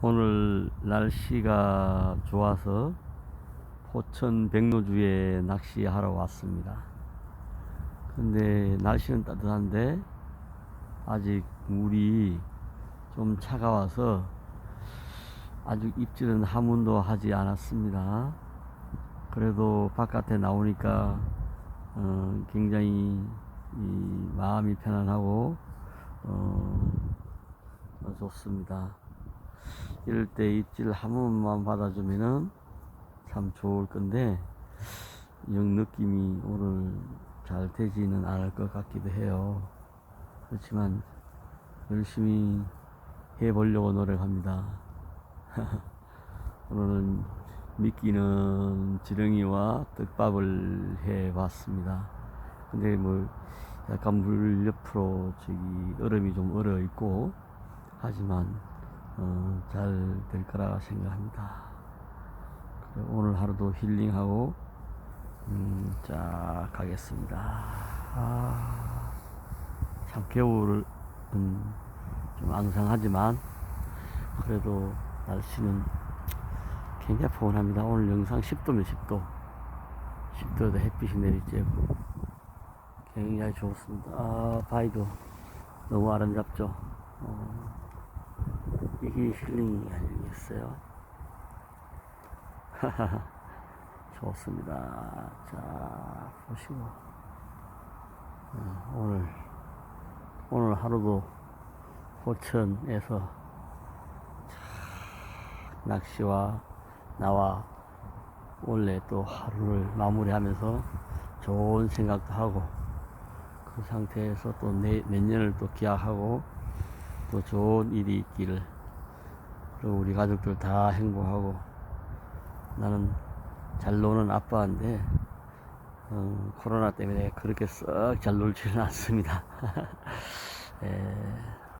오늘 날씨가 좋아서 포천 백로주에 낚시하러 왔습니다. 근데 날씨는 따뜻한데 아직 물이 좀 차가워서 아직 입질은 하문도 하지 않았습니다. 그래도 바깥에 나오니까 어, 굉장히 이 마음이 편안하고 어, 어, 좋습니다. 이럴 때 입질 한 번만 받아주면은 참 좋을 건데 영 느낌이 오늘 잘 되지는 않을 것 같기도 해요. 그렇지만 열심히 해보려고 노력합니다. 오늘은 미끼는 지렁이와 떡밥을 해봤습니다. 근데 뭐 약간 물 옆으로 저기 얼음이 좀 얼어 있고 하지만 어, 잘될 거라 생각합니다. 그래, 오늘 하루도 힐링하고 음, 쫙 가겠습니다. 아, 참 겨울은 음, 좀 앙상하지만 그래도 날씨는 굉장히 포근합니다. 오늘 영상 10도면 10도. 10도에도 햇빛이 내리쬐고 굉장히 좋습니다. 아, 바위도 너무 아름답죠. 어, 이게 힐링이 아니겠어요? 좋습니다. 자, 보시고. 어, 오늘, 오늘 하루도 포천에서 낚시와 나와 원래 또 하루를 마무리하면서 좋은 생각도 하고 그 상태에서 또 내, 내년을 또 기약하고 또 좋은 일이 있기를 그리고 우리 가족들 다 행복하고 나는 잘 노는 아빠인데 어, 코로나 때문에 그렇게 썩 잘 놀지는 않습니다. 에,